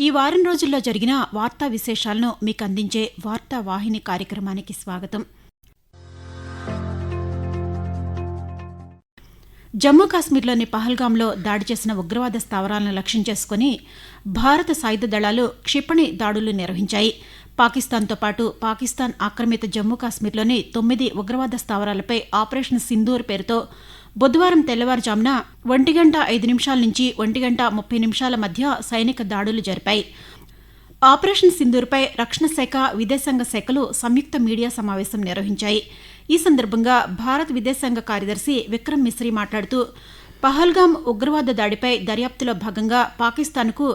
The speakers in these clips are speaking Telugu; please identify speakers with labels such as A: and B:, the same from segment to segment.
A: ఈ వారం రోజుల్లో జరిగిన వార్తా విశేషాలను మీకు అందించే వార్తా వాహిని కార్యక్రమానికి స్వాగతం. జమ్మూ కాశ్మీర్లోని పహల్గాంలో దాడి చేసిన ఉగ్రవాద స్థావరాలను లక్ష్యం చేసుకుని భారత సాయుధ దళాలు క్షిపణి దాడులు నిర్వహించాయి. పాకిస్తాన్తో పాటు పాకిస్తాన్ ఆక్రమిత జమ్మూ కాశ్మీర్లోని తొమ్మిది ఉగ్రవాద స్థావరాలపై ఆపరేషన్ సింధూర్ పేరుతో బుధవారం తెల్లవారుజామున ఒంటి గంట ఐదు నిమిషాల నుంచి ఒంటి గంట ముప్పై నిమిషాల మధ్య సైనిక దాడులు జరిపాయి. ఆపరేషన్ సింధూర్పై రక్షణ శాఖ విదేశాంగ శాఖలు సంయుక్త మీడియా సమావేశం నిర్వహించాయి. ఈ సందర్భంగా భారత్ విదేశాంగ కార్యదర్శి విక్రమ్ మిశ్రీ మాట్లాడుతూ పహల్గాం ఉగ్రవాద దాడిపై దర్యాప్తులో భాగంగా పాకిస్తాన్కు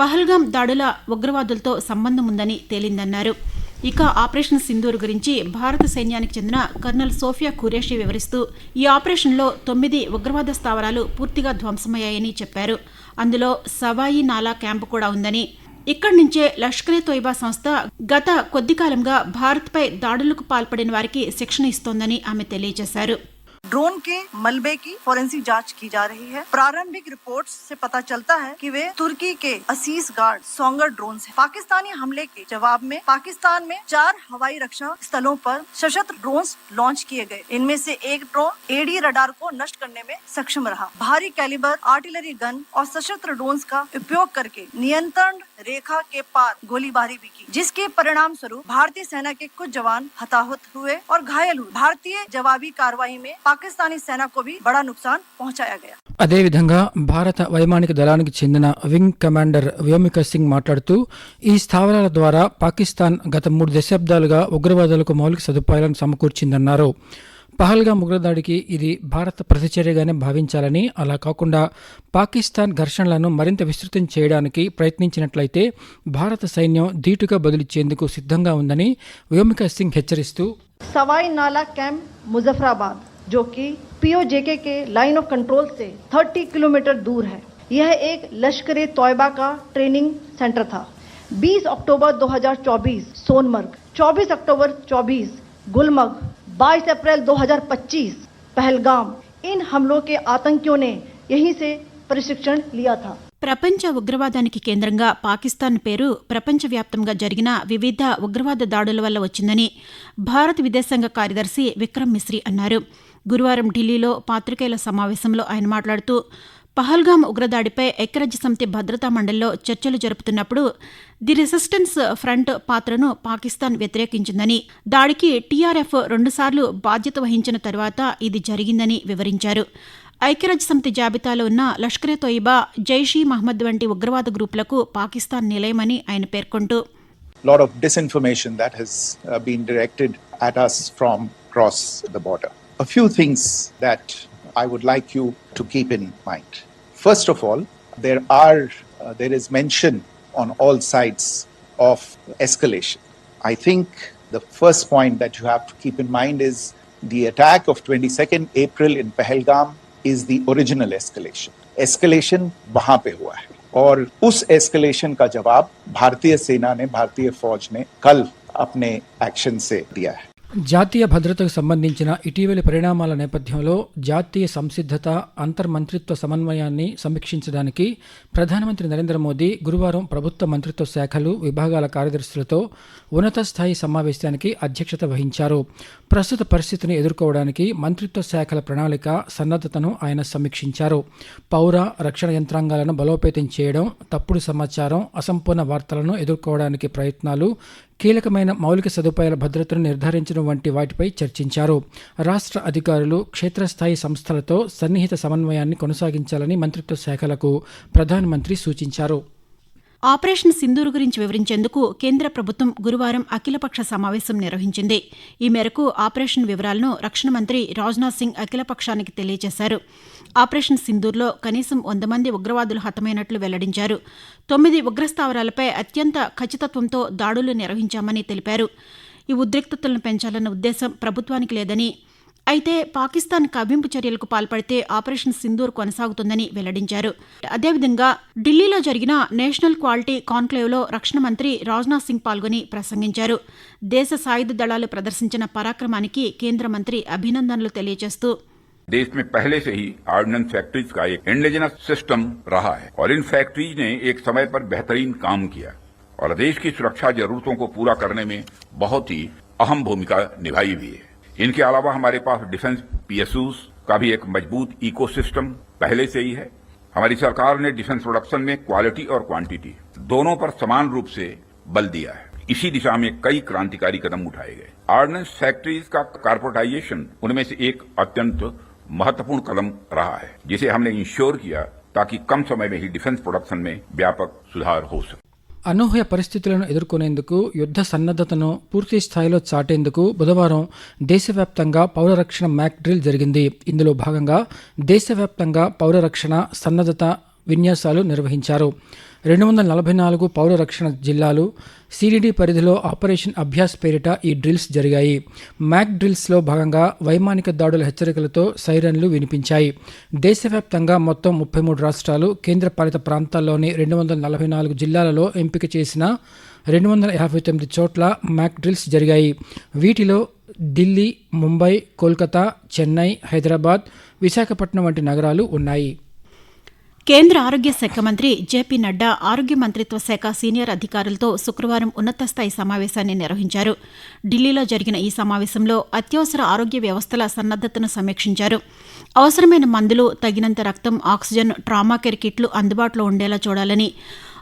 A: పహల్గాం దాడుల ఉగ్రవాదులతో సంబంధం ఉందని తేలిందన్నారు. ఇక ఆపరేషన్ సింధూర్ గురించి భారత సైన్యానికి చెందిన కర్నల్ సోఫియా ఖురేషి వివరిస్తూ ఈ ఆపరేషన్లో తొమ్మిది ఉగ్రవాద స్థావరాలు పూర్తిగా ధ్వంసమయ్యాయని చెప్పారు. అందులో సవాయి నాలా క్యాంపు కూడా ఉందని. ఇక్కడి నుంచే లష్కరే తోయిబా సంస్థ గత కొద్ది కాలంగా భారత్పై దాడులకు పాల్పడిన వారికి శిక్షణ ఇస్తోందని ఆమె తెలియజేశారు.
B: ड्रोन के मलबे की फोरेंसिक जाँच की जा रही है प्रारंभिक रिपोर्ट्स से पता चलता है कि वे तुर्की के असीस गार्ड सोंगर ड्रोन हैं। पाकिस्तानी हमले के जवाब में पाकिस्तान में चार हवाई रक्षा स्थलों पर सशस्त्र ड्रोन लॉन्च किए गए इनमें से एक ड्रोन एडी रडार को नष्ट करने में सक्षम रहा भारी कैलिबर आर्टिलरी गन और सशस्त्र ड्रोन का उपयोग करके नियंत्रण रेखा के पार गोलीबारी भी की जिसके परिणाम स्वरूप भारतीय सेना के कुछ जवान हताहत हुए और घायल हुए भारतीय जवाबी कार्रवाई में पाकिस्तानी सेना को भी बड़ा नुकसान पहुंचाया गया
C: అదేవిధంగా భారత వైమానిక దళానికి చెందిన వింగ్ కమాండర్ వ్యోమిక సింగ్ మాట్లాడుతూ ఈ స్థావరాల ద్వారా పాకిస్తాన్ గత మూడు దశాబ్దాలుగా ఉగ్రవాదులకు మౌలిక సదుపాయాలను సమకూర్చిందన్నారు పహల్గాం ఉగ్రదాడికి ఇది భారత ప్రతిచర్యగానే భావించాలని అలా కాకుండా పాకిస్తాన్ ఘర్షణలను మరింత విస్తృతం చేయడానికి ప్రయత్నించినట్లయితే భారత సైన్యం ధీటుగా బదులిచ్చేందుకు సిద్ధంగా ఉందని వ్యోమిక సింగ్ హెచ్చరిస్తూ
B: सवाई नाला कैंप मुजफ्फराबाद जो कि पीओजेके के लाइन ऑफ कंट्रोल से 30 किलोमीटर दूर है यह एक लश्कर ए तोयबा का ट्रेनिंग सेंटर था 20 अक्टूबर 2024 सोनमर्ग 24 अक्टूबर 24 गुलमर्ग 22 अप्रैल 2025 पहलगाम इन हमलों के आतंकियों ने यहीं से प्रशिक्षण लिया था
A: ప్రపంచ ఉగ్రవాదానికి కేంద్రంగా పాకిస్తాన్ పేరు ప్రపంచవ్యాప్తంగా జరిగిన వివిధ ఉగ్రవాద దాడుల వల్ల వచ్చిందని భారత విదేశాంగ కార్యదర్శి విక్రమ్ మిశ్రీ అన్నారు గురువారం ఢిల్లీలో పాత్రికేయుల సమావేశంలో ఆయన మాట్లాడుతూ పహల్గాం ఉగ్రదాడిపై ఐక్యరాజ్య సమితి భద్రతా మండలిలో చర్చలు జరుపుతున్నప్పుడు ది రెసిస్టెన్స్ ఫ్రంట్ పాత్రను పాకిస్తాన్ వ్యతిరేకించిందని దాడికి టీఆర్ఎఫ్ రెండుసార్లు బాధ్యత వహించిన తర్వాత ఇది జరిగిందని వివరించారు ఐక్యరాజ్య సమితి జాబితాలో ఉన్న లష్కరే తోయిబా జైషీ మహమ్మద్ వంటి ఉగ్రవాద గ్రూపులకు పాకిస్తాన్ నిలయమని ఆయన పేర్కొంటూ
D: lot of disinformation that has been been directed at us from across the border. A few things that I would like you to keep in mind. First of all, there are uh, there is mention on all sides of escalation. I think the first point that you have to keep in mind is the attack of 22nd April in Pahalgam is the original escalation. Escalation वहां पे हुआ है और उस एस्केलेशन का जवाब भारतीय सेना ने भारतीय फौज ने कल अपने एक्शन से दिया है
C: జాతీయ భద్రతకు సంబంధించిన ఇటీవలి పరిణామాల నేపథ్యంలో జాతీయ సంసిద్ధత అంతర్మంత్రిత్వ సమన్వయాన్ని సమీక్షించడానికి ప్రధానమంత్రి నరేంద్ర మోదీ గురువారం ప్రభుత్వ మంత్రిత్వ శాఖలు విభాగాల కార్యదర్శులతో ఉన్నత స్థాయి సమావేశానికి అధ్యక్షత వహించారు. ప్రస్తుత పరిస్థితిని ఎదుర్కోవడానికి మంత్రిత్వ శాఖల ప్రణాళిక సన్నద్ధతను ఆయన సమీక్షించారు. పౌర రక్షణ యంత్రాంగాలను బలోపేతం చేయడం తప్పుడు సమాచారం అసంపూర్ణ వార్తలను ఎదుర్కోవడానికి ప్రయత్నాలు కీలకమైన మౌలిక సదుపాయాల భద్రతను నిర్ధారించడం వంటి వాటిపై చర్చించారు. రాష్ట్ర అధికారులు క్షేత్రస్థాయి సంస్థలతో సన్నిహిత సమన్వయాన్ని కొనసాగించాలని మంత్రిత్వ శాఖలకు ప్రధానమంత్రి సూచించారు.
A: ఆపరేషన్ సింధూర్ గురించి వివరించేందుకు కేంద్ర ప్రభుత్వం గురువారం అఖిలపక్ష సమావేశం నిర్వహించింది. ఈ మేరకు ఆపరేషన్ వివరాలను రక్షణ మంత్రి రాజ్నాథ్ సింగ్ అఖిలపక్షానికి తెలియజేశారు. ఆపరేషన్ సింధూర్లో కనీసం వంద మంది ఉగ్రవాదులు హతమైనట్లు వెల్లడించారు. తొమ్మిది ఉగ్రస్థావరాలపై అత్యంత ఖచ్చితత్వంతో దాడులు నిర్వహించామని తెలిపారు. ఈ ఉద్రిక్తతలను పెంచాలన్న ఉద్దేశం ప్రభుత్వానికి లేదని అయితే పాకిస్తాన్ కవ్వింపు చర్యలకు పాల్పడితే ఆపరేషన్ సింధూర్ కొనసాగుతుందని వెల్లడించారు అదేవిధంగా ఢిల్లీలో జరిగిన నేషనల్ క్వాలిటీ కాన్క్లేవ్లో రక్షణ మంత్రి రాజ్నాథ్ సింగ్ పాల్గొని ప్రసంగించారు దేశ సాయుధ దళాలు ప్రదర్శించిన పరాక్రమానికి కేంద్ర మంత్రి అభినందనలు తెలియజేస్తూ
E: देश में पहले से ही ऑर्डिनेंस फैक्ट्रीज का एक इंडिजिनस सिस्टम रहा है और इन फैक्ट्रीज ने एक समय पर बेहतरीन काम किया और देश की सुरक्षा जरूरतों को पूरा करने में बहुत ही अहम भूमिका निभाई भी है इनके अलावा हमारे पास डिफेंस पीएसयूज का भी एक मज़बूत इकोसिस्टम पहले से ही है। हमारी सरकार ने डिफेंस प्रोडक्शन में क्वालिटी और क्वांटिटी दोनों पर समान रूप से बल दिया है। इसी दिशा में कई क्रांतिकारी कदम उठाए गए। ऑर्डिनेंस फैक्ट्रीज का कारपोरेटाइजेशन उनमें से एक अत्यंत महत्वपूर्ण कदम रहा है, जिसे हमने इंश्योर किया ताकि कम समय में ही डिफेंस प्रोडक्शन में व्यापक सुधार हो सके।
C: అనూహ్య పరిస్థితులను ఎదుర్కొనేందుకు యుద్ధ సన్నద్ధతను పూర్తి స్థాయిలో చాటేందుకు బుధవారం దేశవ్యాప్తంగా పౌర రక్షణ మ్యాక్ డ్రిల్ జరిగింది. ఇందులో భాగంగా దేశవ్యాప్తంగా పౌర రక్షణ సన్నద్ధత విన్యాసాలు నిర్వహించారు. రెండు వందల నలభై నాలుగు పౌర రక్షణ జిల్లాలు సిడిడి పరిధిలో ఆపరేషన్ అభ్యాస్ పేరిట ఈ డ్రిల్స్ జరిగాయి. మ్యాక్ డ్రిల్స్లో భాగంగా వైమానిక దాడుల హెచ్చరికలతో సైరన్లు వినిపించాయి. దేశవ్యాప్తంగా మొత్తం ముప్పై మూడు రాష్ట్రాలు కేంద్రపాలిత ప్రాంతాల్లోని రెండు వందల నలభై నాలుగు జిల్లాలలో ఎంపిక చేసిన రెండు వందల యాభై తొమ్మిది చోట్ల మ్యాక్ డ్రిల్స్ జరిగాయి. వీటిలో ఢిల్లీ ముంబై కోల్కతా చెన్నై హైదరాబాద్ విశాఖపట్నం వంటి నగరాలు ఉన్నాయి.
A: కేంద్ర ఆరోగ్య శాఖ మంత్రి జేపీ నడ్డా ఆరోగ్య మంత్రిత్వ శాఖ సీనియర్ అధికారులతో శుక్రవారం ఉన్నత స్థాయి సమావేశాన్ని నిర్వహించారు. ఢిల్లీలో జరిగిన ఈ సమావేశంలో అత్యవసర ఆరోగ్య వ్యవస్థల సన్నద్దతను సమీక్షించారు. అవసరమైన మందులు తగినంత రక్తం ఆక్సిజన్ ట్రామా కేర్ కిట్లు అందుబాటులో ఉండేలా చూడాలని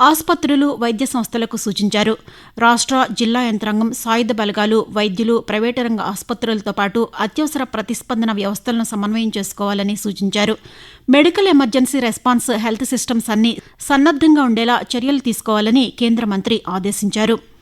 A: ఆసుపత్రులు వైద్య సంస్థలకు సూచించారు. రాష్ట్ర జిల్లా యంత్రాంగం సాయుధ బలగాలు వైద్యులు ప్రైవేటు రంగ ఆసుపత్రులతో పాటు అత్యవసర ప్రతిస్పందన వ్యవస్థలను సమన్వయం చేసుకోవాలని సూచించారు. Medical emergency response health systems అన్ని సన్నద్దంగా ఉండేలా చర్యలు తీసుకోవాలని కేంద్ర మంత్రి ఆదేశించారు.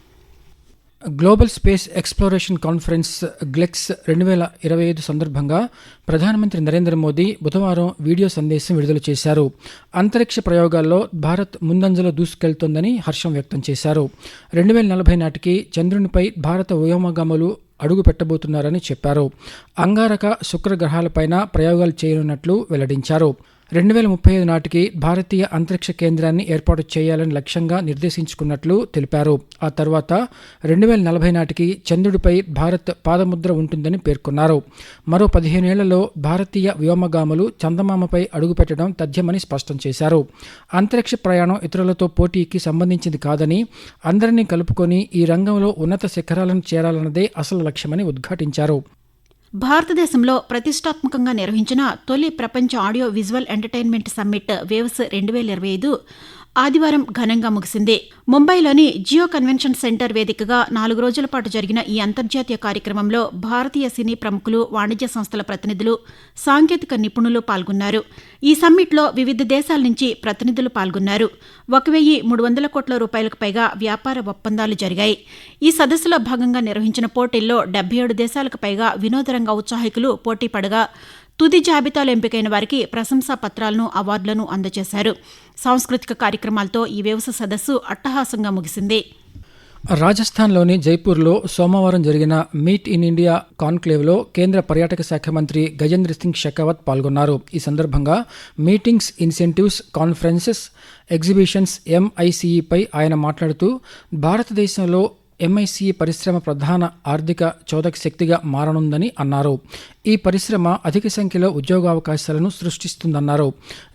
C: Global space exploration conference GLEX రెండు వేల ఇరవై ఐదు సందర్భంగా ప్రధానమంత్రి నరేంద్ర మోదీ బుధవారం వీడియో సందేశం విడుదల చేశారు. అంతరిక్ష ప్రయోగాల్లో భారత్ ముందంజలో దూసుకెళ్తోందని హర్షం వ్యక్తం చేశారు. రెండు వేల నలభై నాటికి చంద్రునిపై భారత వ్యోమగాములు అడుగు పెట్టబోతున్నారని చెప్పారు. అంగారక శుక్ర గ్రహాలపైన ప్రయోగాలు చేయనున్నట్లు వెల్లడించారు. రెండు వేల ముప్పై ఐదు నాటికి భారతీయ అంతరిక్ష కేంద్రాన్ని ఏర్పాటు చేయాలని లక్ష్యంగా నిర్దేశించుకున్నట్లు తెలిపారు. ఆ తర్వాత రెండు వేల నలభై నాటికి చంద్రుడిపై భారత్ పాదముద్ర ఉంటుందని పేర్కొన్నారు. మరో పదిహేనేళ్ళలో భారతీయ వ్యోమగాములు చందమామపై అడుగుపెట్టడం తథ్యమని స్పష్టం చేశారు. అంతరిక్ష ప్రయాణం ఇతరులతో పోటీకి సంబంధించింది కాదని అందరినీ కలుపుకొని ఈ రంగంలో ఉన్నత శిఖరాలను చేరాలన్నదే అసలు లక్ష్యమని ఉద్ఘాటించారు.
A: భారతదేశంలో ప్రతిష్టాత్మకంగా నిర్వహించిన తొలి ప్రపంచ ఆడియో విజువల్ ఎంటర్టైన్మెంట్ సమ్మిట్ వేవ్స్ రెండు వేల ఇరవై ఐదు ఆదివారం ఘనంగా ముగిసింది. ముంబైలోని జియో కన్వెన్షన్ సెంటర్ వేదికగా నాలుగు రోజుల పాటు జరిగిన ఈ అంతర్జాతీయ కార్యక్రమంలో భారతీయ సినీ ప్రముఖులు వాణిజ్య సంస్థల ప్రతినిధులు సాంకేతిక నిపుణులు పాల్గొన్నారు. ఈ సమ్మిట్లో వివిధ దేశాల నుంచి ప్రతినిధులు పాల్గొన్నారు. ఒక వెయ్యి మూడు వందల కోట్ల రూపాయలకు పైగా వ్యాపార ఒప్పందాలు జరిగాయి. ఈ సదస్సులో భాగంగా నిర్వహించిన పోటీల్లో డెబ్బై ఏడు దేశాలకు పైగా వినోదరంగ ఉత్సాహికులు పోటీ పడగా తుది జాబితాలో ఎంపికైన వారికి ప్రశంసా పత్రాలను అవార్డులను అందజేశారు. సాంస్కృతిక కార్యక్రమాలతో ఈ వ్యవస సదస్సు అట్టహాసంగా ముగిసింది.
C: రాజస్థాన్లోని జైపూర్లో సోమవారం జరిగిన మీట్ ఇన్ ఇండియా కాన్క్లేవ్లో కేంద్ర పర్యాటక శాఖ మంత్రి గజేంద్ర సింగ్ షెకావత్ పాల్గొన్నారు. ఈ సందర్భంగా మీటింగ్స్ ఇన్సెంటివ్స్ కాన్ఫరెన్సెస్ ఎగ్జిబిషన్స్ ఎంఐసిఈపై ఆయన మాట్లాడుతూ భారతదేశంలో ఎంఐసిఈ పరిశ్రమ ప్రధాన ఆర్థిక చోదక శక్తిగా మారనుందని అన్నారు. ఈ పరిశ్రమ అధిక సంఖ్యలో ఉద్యోగావకాశాలను సృష్టిస్తుందన్నారు.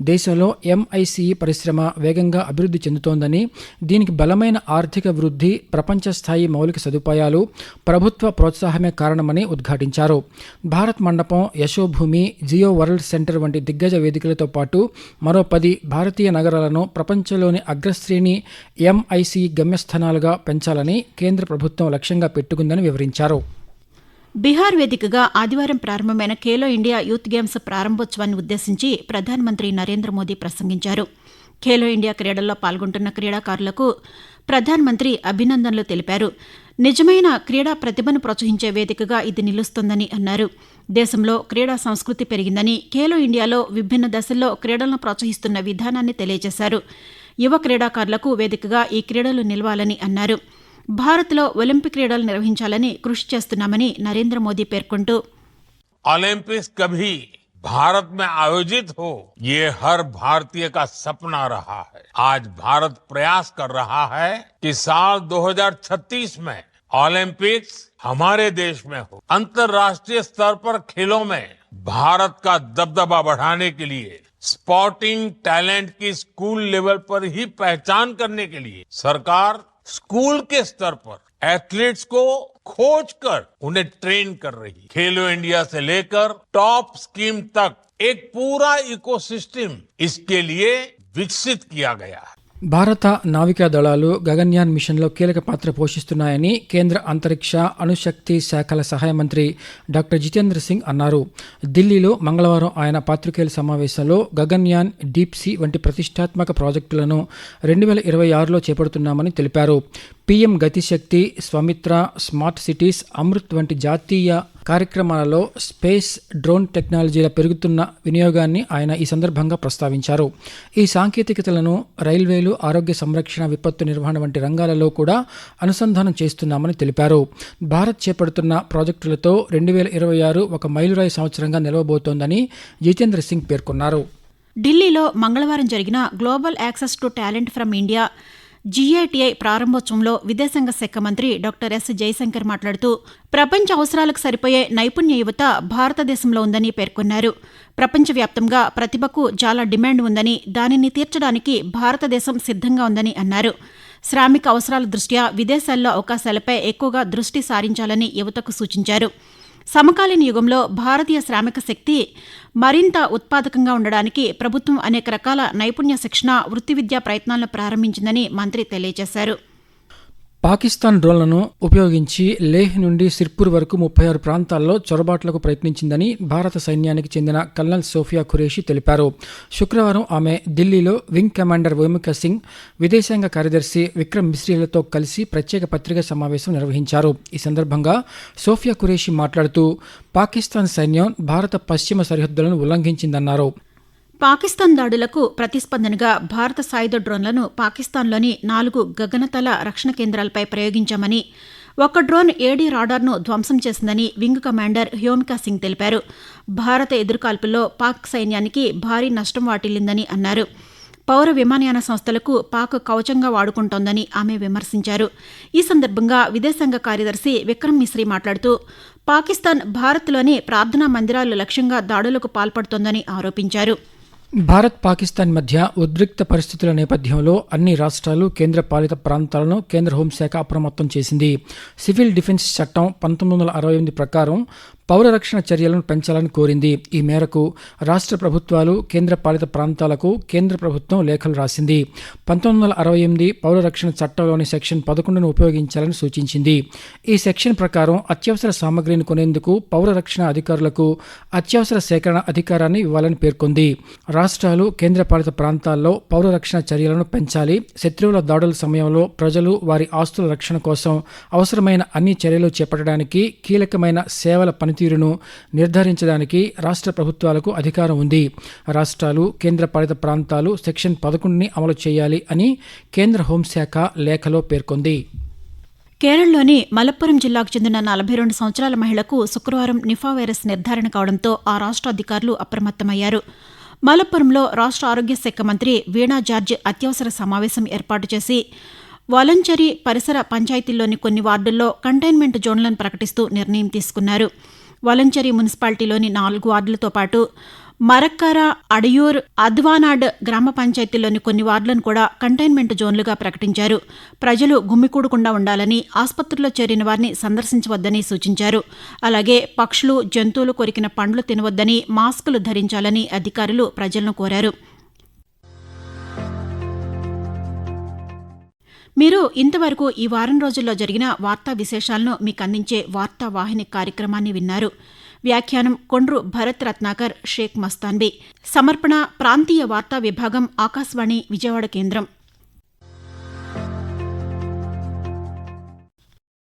C: దేశంలో ఎంఐసిఈ పరిశ్రమ వేగంగా అభివృద్ధి చెందుతోందని దీనికి బలమైన ఆర్థిక వృద్ధి ప్రపంచ స్థాయి మౌలిక సదుపాయాలు ప్రభుత్వ ప్రోత్సాహమే కారణమని ఉద్ఘాటించారు. భారత్ మండపం యశోభూమి జియో వరల్డ్ సెంటర్ వంటి దిగ్గజ వేదికలతో పాటు మరో పది భారతీయ నగరాలను ప్రపంచంలోని అగ్రశ్రేణి ఎంఐసి గమ్యస్థానాలుగా పెంచాలని కేంద్ర కేంద్ర ప్రభుత్వం లక్ష్యంగా పెట్టుకుందని వివరించారు.
A: బీహార్ వేదికగా ఆదివారం ప్రారంభమైన ఖేలో ఇండియా యూత్ గేమ్స్ ప్రారంభోత్సవాన్ని ఉద్దేశించి ప్రధానమంత్రి నరేంద్ర మోదీ ప్రసంగించారు. ఖేలో ఇండియా క్రీడల్లో పాల్గొంటున్న క్రీడాకారులకు ప్రధానమంత్రి అభినందనలు తెలిపారు. నిజమైన క్రీడా ప్రతిభను ప్రోత్సహించే వేదికగా ఇది నిలుస్తోందని అన్నారు. దేశంలో క్రీడా సంస్కృతి పెరిగిందని ఖేలో ఇండియాలో విభిన్న దశల్లో క్రీడలను ప్రోత్సహిస్తున్న విధానాన్ని తెలియజేశారు. యువ క్రీడాకారులకు వేదికగా ఈ క్రీడలు నిలవాలని అన్నారు. భారత్లో ఒలింపిక్ క్రీడలు నిర్వహించాలని కృషి చేస్తున్నామని నరేంద్ర మోదీ పేర్కొంటూ
F: ओलंपिक्स कभी भारत में आयोजित हो ये हर भारतीय का सपना रहा है आज भारत प्रयास कर रहा है कि साल 2036 में ओलंपिक्स हमारे देश में हो अंतर्राष्ट्रीय स्तर पर खेलों में भारत का दबदबा बढ़ाने के लिए स्पोर्टिंग टैलेंट की स्कूल लेवल पर ही पहचान करने के लिए सरकार स्कूल के स्तर पर एथलीट्स को खोज कर उन्हें ट्रेन कर रही है। खेलो इंडिया से लेकर टॉप स्कीम तक एक पूरा इकोसिस्टम इसके लिए विकसित किया गया है।
C: భారత నావికా దళాలు గగన్యాన్ మిషన్లో కీలక పాత్ర పోషిస్తున్నాయని కేంద్ర అంతరిక్ష అణుశక్తి శాఖల సహాయ మంత్రి డాక్టర్ జితేంద్ర సింగ్ అన్నారు. ఢిల్లీలో మంగళవారం ఆయన పాత్రికేయుల సమావేశంలో గగన్యాన్ డీప్సీ వంటి ప్రతిష్టాత్మక ప్రాజెక్టులను రెండు వేల ఇరవై ఆరులో చేపడుతున్నామని తెలిపారు. PM Gatishakti Swamitra smart cities Amrut వంటి జాతీయ కార్యక్రమాలలో స్పేస్ డ్రోన్ టెక్నాలజీల పెరుగుతున్న వినియోగాన్ని ఆయన ఈ సందర్భంగా ప్రస్తావించారు. ఈ సాంకేతికతలను రైల్వేలు ఆరోగ్య సంరక్షణ విపత్తు నిర్వహణ వంటి రంగాలలో కూడా అనుసంధానం చేస్తున్నామని తెలిపారు. భారత్ చేపడుతున్న ప్రాజెక్టులతో రెండు వేల ఇరవై ఆరు ఒక మైలురాయి సంవత్సరంగా నిలవబోతోందని జితేంద్ర సింగ్ పేర్కొన్నారు.
A: ఢిల్లీలో మంగళవారం జరిగిన global access to talent from India GATI ప్రారంభోత్సవంలో విదేశాంగ శాఖ మంత్రి డాక్టర్ ఎస్ జయశంకర్ మాట్లాడుతూ ప్రపంచ అవసరాలకు సరిపోయే నైపుణ్య యువత భారతదేశంలో ఉందని పేర్కొన్నారు. ప్రపంచవ్యాప్తంగా ప్రతిభకు చాలా డిమాండ్ ఉందని దానిని తీర్చడానికి భారతదేశం సిద్ధంగా ఉందని అన్నారు. శ్రామిక అవసరాల దృష్ట్యా విదేశాల్లో అవకాశాలపై ఎక్కువగా దృష్టి సారించాలని యువతకు సూచించారు. సమకాలీన యుగంలో భారతీయ శ్రామిక శక్తి మరింత ఉత్పాదకంగా ఉండడానికి ప్రభుత్వం అనేక రకాల నైపుణ్య శిక్షణ వృత్తి విద్యా ప్రయత్నాలను ప్రారంభించిందని మంత్రి తెలియజేశారు.
C: పాకిస్తాన్ డ్రోన్లను ఉపయోగించి లేహ్ నుండి సిర్పూర్ వరకు ముప్పై ఆరు ప్రాంతాల్లో చొరబాట్లకు ప్రయత్నించిందని భారత సైన్యానికి చెందిన కల్నల్ సోఫియా ఖురేషి తెలిపారు. శుక్రవారం ఆమె ఢిల్లీలో వింగ్ కమాండర్ భూమిక సింగ్ విదేశాంగ కార్యదర్శి విక్రమ్ మిశ్రీలతో కలిసి ప్రత్యేక పత్రికా సమావేశం నిర్వహించారు. ఈ సందర్భంగా సోఫియా ఖురేషి మాట్లాడుతూ పాకిస్తాన్ సైన్యం భారత పశ్చిమ సరిహద్దులను ఉల్లంఘించిందన్నారు.
A: పాకిస్తాన్ దాడులకు ప్రతిస్పందనగా భారత సాయుధ డ్రోన్లను పాకిస్తాన్లోని నాలుగు గగనతల రక్షణ కేంద్రాలపై ప్రయోగించామని ఒక డ్రోన్ ఏడీ రాడార్ను ధ్వంసం చేసిందని వింగ్ కమాండర్ హ్యోమికా సింగ్ తెలిపారు. భారత ఎదురుకాల్పుల్లో పాక్ సైన్యానికి భారీ నష్టం వాటిల్లిందని అన్నారు. పౌర విమానయాన సంస్థలకు పాక్ కవచంగా వాడుకుంటోందని ఆమె విమర్శించారు. ఈ సందర్భంగా విదేశాంగ కార్యదర్శి విక్రమ్ మిశ్రీ మాట్లాడుతూ పాకిస్తాన్ భారత్లోని ప్రార్థనా మందిరాలు లక్ష్యంగా దాడులకు పాల్పడుతోందని ఆరోపించారు.
C: భారత్ పాకిస్తాన్ మధ్య ఉద్రిక్త పరిస్థితుల నేపథ్యంలో అన్ని రాష్ట్రాలు కేంద్ర పాలిత ప్రాంతాలను కేంద్ర హోంశాఖ అప్రమత్తం చేసింది. సివిల్ డిఫెన్స్ చట్టం పంతొమ్మిది వందల అరవై ఎనిమిది ప్రకారం పౌర రక్షణ చర్యలను పెంచాలని కోరింది. ఈ మేరకు రాష్ట్ర ప్రభుత్వాలు కేంద్ర పాలిత ప్రాంతాలకు కేంద్ర ప్రభుత్వం లేఖలు రాసింది. పంతొమ్మిది వందల అరవై ఎనిమిది పౌర రక్షణ చట్టంలోని సెక్షన్ పదకొండును ఉపయోగించాలని సూచించింది. ఈ సెక్షన్ ప్రకారం అత్యవసర సామగ్రిని కొనేందుకు పౌర రక్షణ అధికారులకు అత్యవసర సేకరణ అధికారాన్ని ఇవ్వాలని పేర్కొంది. రాష్ట్రాలు కేంద్రపాలిత ప్రాంతాల్లో పౌర రక్షణ చర్యలను పెంచాలి. శత్రువుల దాడుల సమయంలో ప్రజలు వారి ఆస్తుల రక్షణ కోసం అవసరమైన అన్ని చర్యలు చేపట్టడానికి కీలకమైన సేవల పని పనితీరును నిర్ధారించడానికి రాష్ట్ర ప్రభుత్వాలకు అధికారం ఉంది. రాష్ట్రాలు కేంద్ర పాలిత ప్రాంతాలు సెక్షన్ పదకొండుని అమలు చేయాలి అని కేంద్ర హోంశాఖ లేఖలో పేర్కొంది.
A: కేరళలోని మలప్పురం జిల్లాకు చెందిన నలభై రెండు సంవత్సరాల మహిళకు శుక్రవారం నిఫా వైరస్ నిర్ధారణ కావడంతో ఆ రాష్ట్ర అధికారులు అప్రమత్తమయ్యారు. మలప్పురంలో రాష్ట్ర ఆరోగ్య శాఖ మంత్రి వీణా జార్జ్ అత్యవసర సమావేశం ఏర్పాటు చేసి వలంచరి పరిసర పంచాయతీల్లోని కొన్ని వార్డుల్లో కంటైన్మెంట్ జోన్లను ప్రకటిస్తూ నిర్ణయం తీసుకున్నారు. వలంచరి మున్సిపాలిటీలోని నాలుగు వార్డులతో పాటు మరక్కర అడయూర్ అద్వానాడ్ గ్రామ పంచాయతీలోని కొన్ని వార్డులను కూడా కంటైన్మెంట్ జోన్లుగా ప్రకటించారు. ప్రజలు గుమ్మికూడకుండా ఉండాలని ఆసుపత్రిలో చేరిన వారిని సందర్శించవద్దని సూచించారు. అలాగే పక్షులు జంతువులు కొరికిన పండ్లు తినవద్దని మాస్కులు ధరించాలని అధికారులు ప్రజలను కోరారు. మీరు ఇంతవరకు ఈ వారం రోజుల్లో జరిగిన వార్తా విశేషాలను మీకు అందించే వార్తా వాహిని కార్యక్రమాన్ని విన్నారు. వ్యాఖ్యానం కొండ్రు భరత్ రత్నాకర్ షేక్ మస్తాన్బీ. సమర్పణ ప్రాంతీయ వార్తా విభాగం ఆకాశవాణి విజయవాడ కేంద్రం.